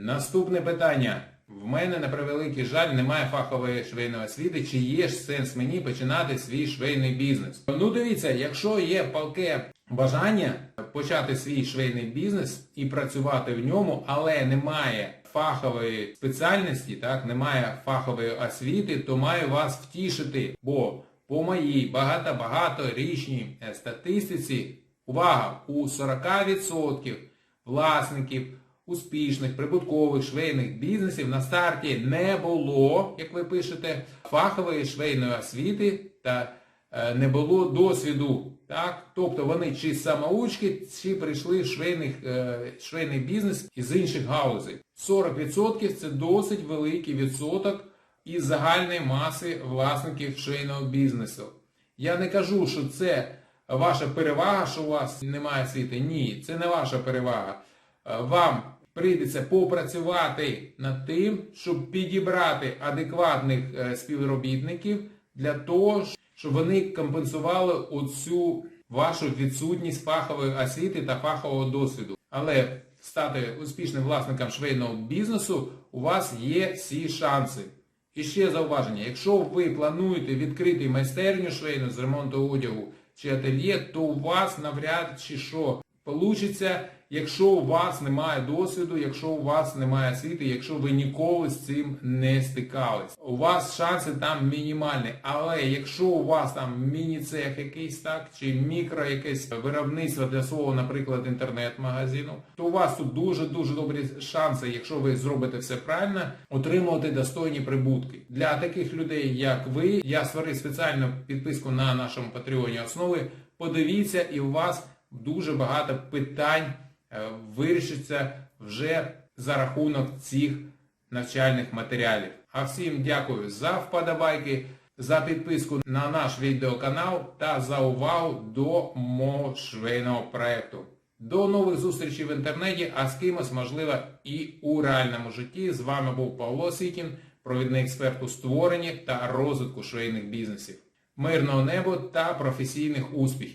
Наступне питання. В мене на превеликий жаль немає фахової швейної освіти. Чи є ж сенс мені починати свій швейний бізнес? Ну дивіться, якщо є палке бажання почати свій швейний бізнес і працювати в ньому, але немає фахової спеціальності, так, немає фахової освіти, то маю вас втішити. Бо по моїй багато-багаторічній е, статистиці, увага, у 40% власників успішних прибуткових швейних бізнесів на старті не було, як ви пишете, фахової швейної освіти та е, не було досвіду. Так? Тобто вони чи самоучки, чи прийшли в швейних, е, швейний бізнес із інших галузей. 40% це досить великий відсоток із загальної маси власників швейного бізнесу. Я не кажу, що це ваша перевага, що у вас немає освіти. Ні, це не ваша перевага. Е, Вам прийдеться попрацювати над тим, щоб підібрати адекватних е, співробітників для того, щоб вони компенсували оцю вашу відсутність фахової освіти та фахового досвіду. Але стати успішним власником швейного бізнесу у вас є всі шанси. І ще зауваження, якщо ви плануєте відкрити майстерню швейну з ремонту одягу чи ательє, то у вас навряд чи що получиться, якщо у вас немає досвіду, якщо у вас немає освіти, якщо ви ніколи з цим не стикались. У вас шанси там мінімальні. Але якщо у вас там міні-цех якийсь так, чи мікро якесь виробництво для свого, наприклад, інтернет-магазину, то у вас тут дуже-дуже добрі шанси, якщо ви зробите все правильно, отримувати достойні прибутки. Для таких людей, як ви, я створив спеціальну підписку на нашому Патреоні основи. Подивіться, і у вас дуже багато питань е, вирішиться вже за рахунок цих навчальних матеріалів. А всім дякую за вподобайки, за підписку на наш відеоканал та за увагу до мого швейного проекту. До нових зустрічей в інтернеті, а з кимось, можливо, і у реальному житті. З вами був Павло Сікін, провідний експерт у створенні та розвитку швейних бізнесів. Мирного неба та професійних успіхів!